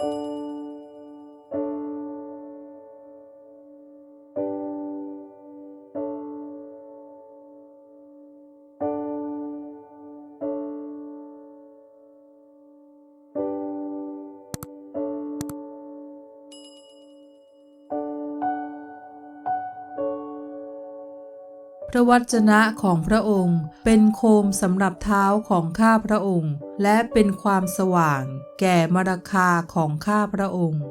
Thank you พระวจนะของพระองค์ เป็นโคมสำหรับเท้าของข้าพระองค์ และเป็นความสว่าง แก่มรคาของข้าพระองค์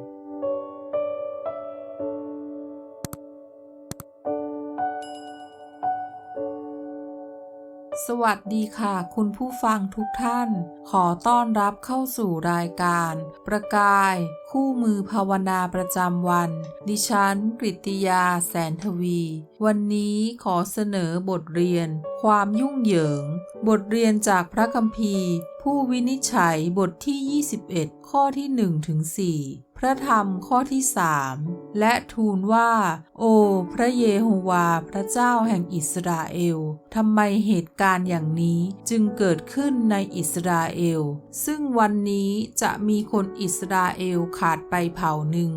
สวัสดีค่ะ คุณผู้ฟังทุกท่าน ขอต้อนรับเข้าสู่รายการ ประกาย คู่มือภาวนาประจำวัน ดิฉันกริติยาแสนทวี วันนี้ขอเสนอบทเรียน ความยุ่งเหยิง บทเรียนจากพระคัมภีร์ ผู้วินิจฉัยบทที่ 21 ข้อที่1ถึง4 พระธรรมข้อที่สและทูลว่า โอ้พระเยโฮวาพระเจ้าแห่งอิสราเอลทำไมเหตุการณ์อย่างนี้จึงเกิดขึ้นในอิสราเอล ซึ่งวันนี้จะมีคนอิสราเอลขาดไปเผ่าหนึ่ง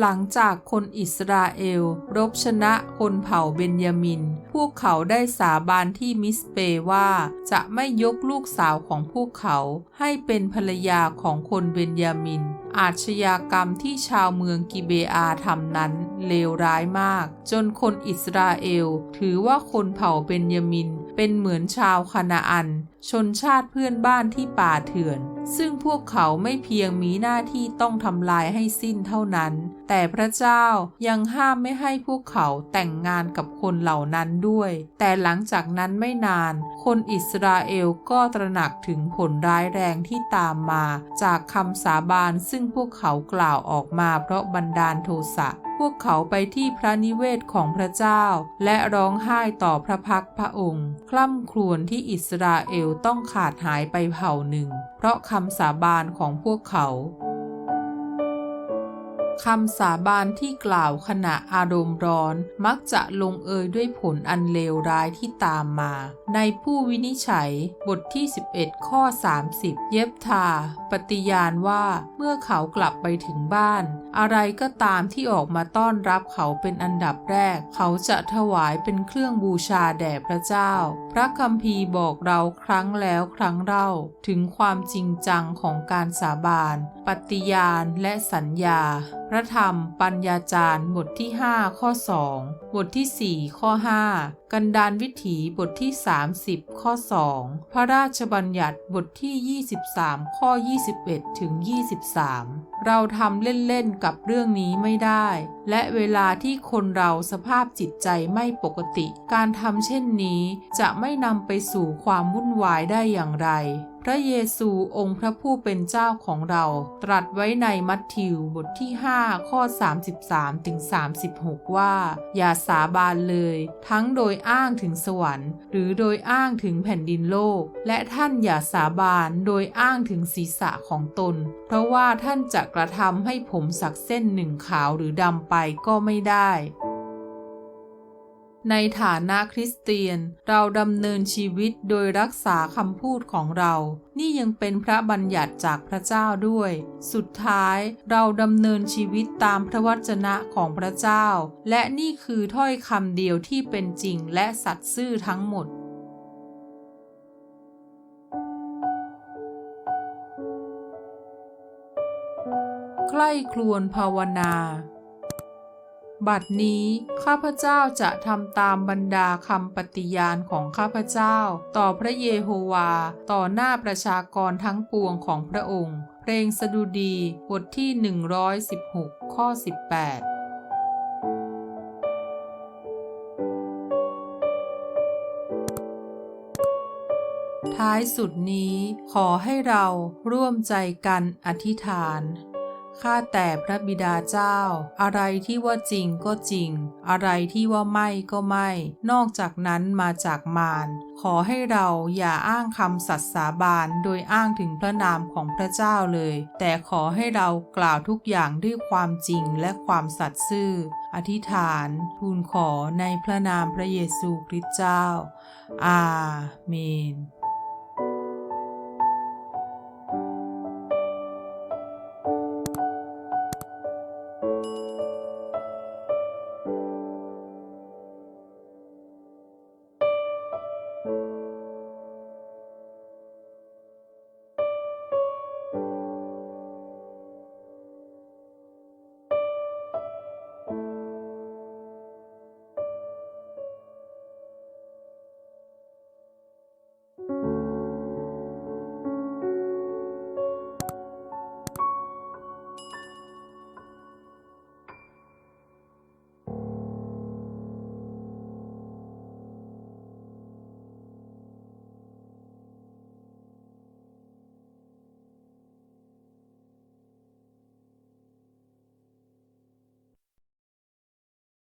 หลังจากคนอิสราเอล รบชนะคนเผ่าเบนยามิน พวกเขาได้สาบานที่มิสเปว่า จะไม่ยกลูกสาวของพวกเขา ให้เป็นภรรยาของคนเบนยามิน อาชญากรรมที่ชาวเมืองกิเบอาทำนั้นเลวร้ายมาก จนคนอิสราเอล ถือว่าคนเผ่าเบนยามินเป็นเหมือนชาวคานาอัน ชนชาติเพื่อนบ้านที่ป่าเถื่อน ซึ่งพวกเขาไม่เพียงมีหน้าที่ต้องทำลายให้สิ้นเท่านั้น แต่พระเจ้ายังห้ามไม่ให้พวกเขาแต่งงานกับคนเหล่านั้นด้วย แต่หลังจากนั้นไม่นาน คนอิสราเอลก็ตระหนักถึงผลร้ายแรงที่ตามมา จากคำสาบานซึ่งพวกเขากล่าวออกมาเพราะบันดาลโทสะ พวกเขาไปที่พระนิเวศของพระเจ้า และร้องไห้ต่อพระพักพระองค์ คล่ำครวญที่อิสราเอลต้องขาดหายไปเผ่าหนึ่ง เพราะคำสาบานของพวกเขา คำสาบานที่กล่าวขณะอารมณ์ร้อน มักจะลงเอยด้วยผลอันเลวร้ายที่ตามมา ในผู้วินิจฉัยบทที่ 11 ข้อ 30 เย็บทา ปฏิญาณว่าเมื่อเขากลับไปถึงบ้าน อะไรก็ตามที่ออกมาต้อนรับเขาเป็นอันดับแรก เขาจะถวายเป็นเครื่องบูชาแด่พระเจ้า พระคัมภีร์บอกเราครั้งแล้วครั้งเล่าถึงความจริงจังของการสาบาน ปฏิญาณและสัญญาพระธรรมปัญญาจารย์บทที่ 5 ข้อ 2 บทที่ 4 ข้อ 5 กันดานวิถีบทที่ 30 ข้อ 2 พระราชบัญญัติบทที่ 23 ข้อ 21 ถึง 23 เราทำเล่นๆกับเรื่องนี้ไม่ได้ และเวลาที่คนเราสภาพจิตใจไม่ปกติ การทำเช่นนี้จะไม่นำไปสู่ความวุ่นวายได้อย่างไร พระเยซูองค์พระผู้เป็นเจ้าของเรา ตรัสไว้ในมัทธิวบทที่ 5 ข้อ 33ถึง36 ว่า อย่าสาบานเลย ทั้งโดยอ้างถึงสวรรค์ หรือโดยอ้างถึงแผ่นดินโลก และท่านอย่าสาบานโดยอ้างถึงศีรษะของตน เพราะว่าท่านจะกระทำให้ผมสักเส้นหนึ่งขาวหรือดำไปก็ไม่ได้ ในฐานะคริสเตียนเราดำเนินชีวิตโดยรักษาคำพูดของเรา นี่ยังเป็นพระบัญญัติจากพระเจ้าด้วย สุดท้ายเราดำเนินชีวิตตามพระวจนะของพระเจ้า และนี่คือถ้อยคำเดียวที่เป็นจริงและสัตย์ซื่อทั้งหมดใกล้ครวญภาวนา บัดนี้ข้าพเจ้าจะทำตามบรรดาคำปฏิญาณของข้าพเจ้า ต่อพระเยโฮวา ต่อหน้าประชากรทั้งปวงของพระองค์ เพลงสดุดีบทที่ 116 ข้อ 18ท้ายสุดนี้ขอให้เราร่วมใจกันอธิษฐาน ข้าแต่พระบิดาเจ้า อะไรที่ว่าจริงก็จริง อะไรที่ว่าไม่ก็ไม่ นอกจากนั้นมาจากมารขอให้เราอย่าอ้างคำสัตย์สาบานโดยอ้างถึงพระนามของพระเจ้าเลย แต่ขอให้เรากล่าวทุกอย่างด้วยความจริงและความสัตย์ซื่อ อธิษฐาน ทูลขอในพระนามพระเยซูคริสต์เจ้า อาเมน